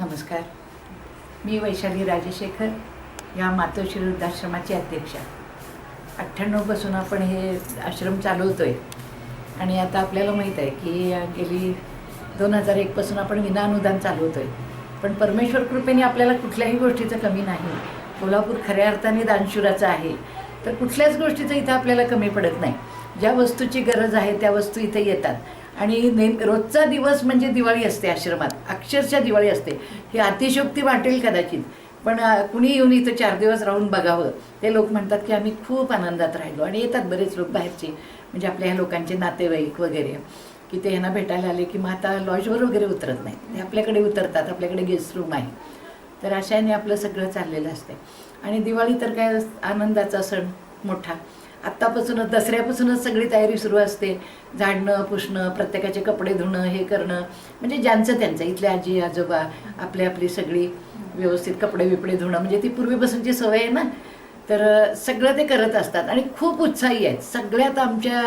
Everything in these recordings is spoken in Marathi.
नमस्कार. मी वैशाली राजशेखर या मातोश्री वृद्धाश्रमाची अध्यक्षा अठ्ठ्याण्णवपासून आपण हे आश्रम चालवतो आहे आणि आता आपल्याला माहीत आहे की गेली दोन हजार एकपासून आपण विनाअनुदान चालवतो आहे पण परमेश्वर कृपेने आपल्याला कुठल्याही गोष्टीचं कमी नाही. कोल्हापूर खऱ्या अर्थाने दानशुराचं आहे. तर कुठल्याच गोष्टीचं इथं आपल्याला कमी पडत नाही. ज्या वस्तूची गरज आहे त्या वस्तू इथे येतात. आणि नेम रोजचा दिवस म्हणजे दिवाळी असते आश्रमात. अक्षरशः दिवाळी असते. ही अतिशोक्ती वाटेल कदाचित. पण कुणी येऊन इथं चार दिवस राहून बघावं ते लोक म्हणतात की आम्ही खूप आनंदात राहिलो. आणि येतात बरेच लोक बाहेरचे म्हणजे आपल्या ह्या लोकांचे नातेवाईक वगैरे की ते ह्यांना भेटायला आले की मग आता लॉजवर वगैरे उतरत नाही ते आपल्याकडे उतरतात आपल्याकडे गेस्ट रूम आहे. तर अशाने आपलं सगळं चाललेलं असते आणि दिवाळी तर काय आनंदाचा सण मोठा. आत्तापासूनच दसऱ्यापासूनच सगळी तयारी सुरू असते. झाडणं पुसणं प्रत्येकाचे कपडे धुणं हे करणं. म्हणजे ज्यांचं त्यांचं इथले आजी आजोबा आपली आपली सगळी व्यवस्थित कपडे बिपडे धुणं. म्हणजे ती पूर्वीपासूनची सवय आहे ना? तर सगळं ते करत असतात. आणि खूप उत्साही आहेत. सगळ्यात आमच्या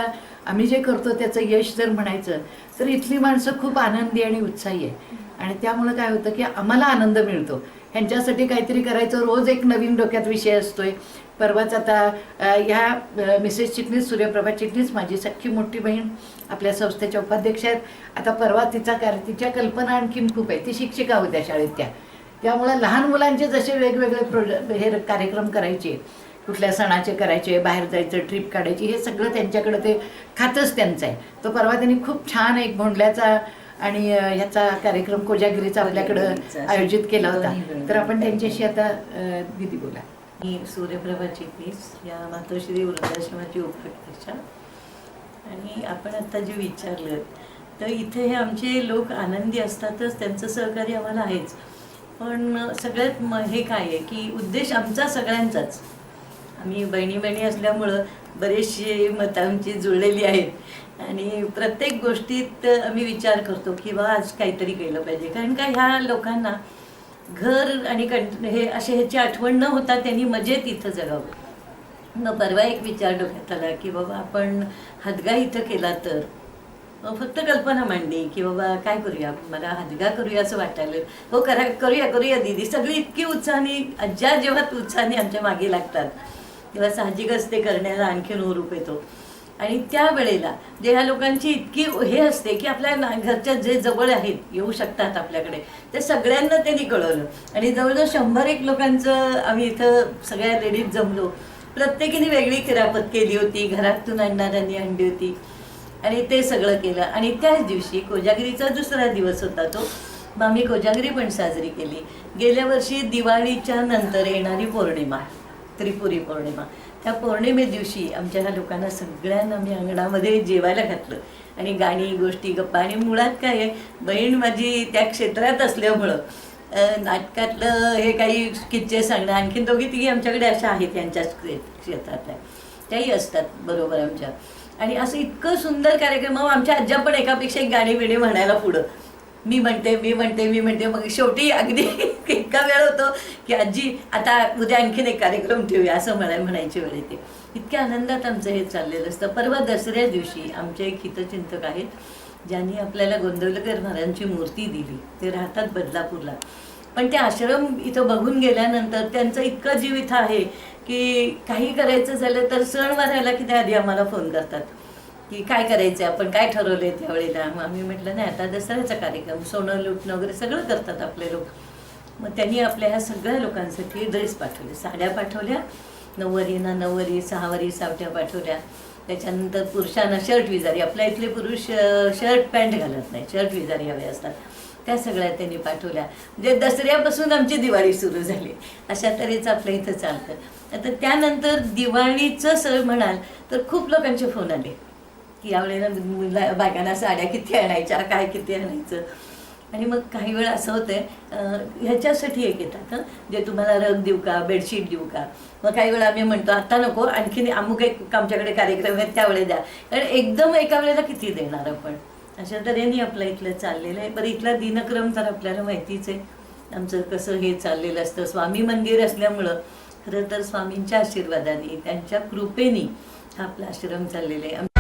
आम्ही जे करतो त्याचं यश जर म्हणायचं तर इथली माणसं खूप आनंदी आणि उत्साही आहे आणि त्यामुळं काय होतं की आम्हाला आनंद मिळतो. ह्यांच्यासाठी काहीतरी करायचं रोज एक नवीन डोक्यात विषय असतोय. परवाच आता ह्या मिसेस चिटणीस सूर्यप्रभा चिटणीस माझी सख्खी मोठी बहीण आपल्या संस्थेच्या उपाध्यक्ष आहेत. आता परवा तिचा कार तिच्या कल्पना आणखीन खूप आहे. ती शिक्षिका होत्या शाळेत त्या. त्यामुळं लहान मुलांचे जसे वेगवेगळे प्रोज हे कार्यक्रम करायचे कुठल्या सणाचे करायचे बाहेर जायचं ट्रिप काढायची हे सगळं त्यांच्याकडे ते खातच त्यांचं आहे. तो परवा त्यांनी खूप छान एक भोंडल्याचा आणि अ, ह्याचा कार्यक्रम कोजागिरीचा आपल्याकडं कोजागिरीचा. आयोजित केला होता. तर आपण त्यांच्याशी आता दिदी बोला. मी सूर्यप्रभा चिटणीस या मातोश्री वृद्धाश्रमाची उपाध्यक्षा आणि आपण आता जे विचारलं तर इथे हे आमचे लोक आनंदी असतातच त्यांचं सहकार्य आम्हाला आहेच. पण सगळ्यात हे काय आहे की उद्देश आमचा सगळ्यांचाच. आम्ही बहिणी बहिणी असल्यामुळं बरेचशी मतं आमची जुळलेली आहेत. आणि प्रत्येक गोष्टीत आम्ही विचार करतो की बा आज काहीतरी केलं पाहिजे. कारण का ह्या लोकांना घर आणि कं हे असे ह्याची आठवण न होता त्यांनी मजेत इथं जगावं. मग परवा एक विचार डोक्यात आला की बाबा आपण हदगा इथं केला तर? फक्त कल्पना मांडली की बाबा काय करूया? मला हदगा करूया असं वाटायला. हो करा करूया करूया दीदी. सगळी इतकी उत्साहाने आज्जा जेव्हा उत्साहाने आमच्या मागे लागतात तेव्हा साहजिकच ते करण्याला आणखीन हो हुरूप येतो. आणि त्या वेळेला जे ह्या लोकांची इतकी हे असते की आपल्या घरच्या जे जवळ आहेत येऊ शकतात आपल्याकडे ते सगळ्यांना त्यांनी कळवलं. आणि जवळजवळ शंभर एक लोकांचं आम्ही इथं सगळ्या लेडीज जमलो. प्रत्येकीने वेगळी किरापत केली होती घरातून आणणाऱ्यांनी आणली होती. आणि ते सगळं केलं. आणि त्याच दिवशी कोजागिरीचा दुसरा दिवस होता तो. मग आम्ही कोजागिरी पण साजरी केली. गेल्या वर्षी दिवाळीच्या नंतर येणारी पौर्णिमा. त्रिपुरी पौर्णिमा. त्या पौर्णिमे दिवशी आमच्या ह्या लोकांना सगळ्यांना आम्ही अंगणामध्ये जेवायला घातलं. आणि गाणी गोष्टी गप्पा आणि मुळात काय आहे बहीण माझी त्या क्षेत्रात असल्यामुळं नाटकातलं हे काही किच्चे सांगणं आणखीन दोघी तिघी आमच्याकडे अशा आहेत यांच्याच क्षेत्रातल्या. त्याही असतात बरोबर आमच्या. आणि असं इतकं सुंदर कार्यक्रम मग आमच्या आज्जा पण एकापेक्षा एक गाणी बिणी म्हणायला पुढं. मी म्हणते मी म्हणते मी म्हणते. मग शेवटी अगदी इतका वेळ होतो की आजी आता उद्या आणखीन एक कार्यक्रम ठेवूया असं मला म्हणायची वेळ येते. इतक्या आनंदात आमचं हे चाललेलं असतं. परवा दसऱ्या दिवशी आमचे एक हितचिंतक आहेत ज्यांनी आपल्याला गोंदवलकर महाराजांची मूर्ती दिली. ते राहतात बदलापूरला. पण ते आश्रम इथं बघून गेल्यानंतर त्यांचं इतकं जीव इथं आहे की काही करायचं झालं तर सण वारायला की त्या आधी आम्हाला फोन करतात. की काय करायचं आपण काय ठरवलंय त्यावेळेला मग आम्ही म्हटलं नाही आता दसऱ्याचा कार्यक्रम सोनं लुटणं वगैरे सगळं करतात आपले लोक. मग त्यांनी आपल्या ह्या सगळ्या लोकांसाठी ड्रेस पाठवले. साड्या पाठवल्या नऊवारीना नऊवारी सहावारी सावट्या पाठवल्या. त्याच्यानंतर पुरुषांना शर्ट विजारी आपल्या इथले पुरुष शर्ट पॅन्ट घालत नाही शर्ट विजारी हवे असतात. त्या सगळ्या त्यांनी पाठवल्या. म्हणजे दसऱ्यापासून आमची दिवाळी सुरू झाली. अशा तऱ्हेचं आपल्या इथं चालतं. आता त्यानंतर दिवाळीचं सण म्हणाल तर खूप लोकांचे फोन आले. की यावेळेला मुला बायकांना साड्या किती आणायच्या काय किती आणायचं. आणि मग काही वेळा असं होतंय ह्याच्यासाठी एक येतात जे तुम्हाला रग देऊ का बेडशीट देऊ का. मग काही वेळा आम्ही म्हणतो आता नको आणखीन अमुक एक आमच्याकडे कार्यक्रम आहेत त्यावेळेस द्या. कारण एकदम एका वेळेला किती देणार आपण? अशा तऱ्हेने आपलं इथलं चाललेलं आहे. बरं इथला दिनक्रम तर आपल्याला माहितीच आहे. आमचं कसं हे चाललेलं असतं. स्वामी मंदिर असल्यामुळं खरं तर स्वामींच्या आशीर्वादाने त्यांच्या कृपेने हा आपला आश्रम चाललेला आहे.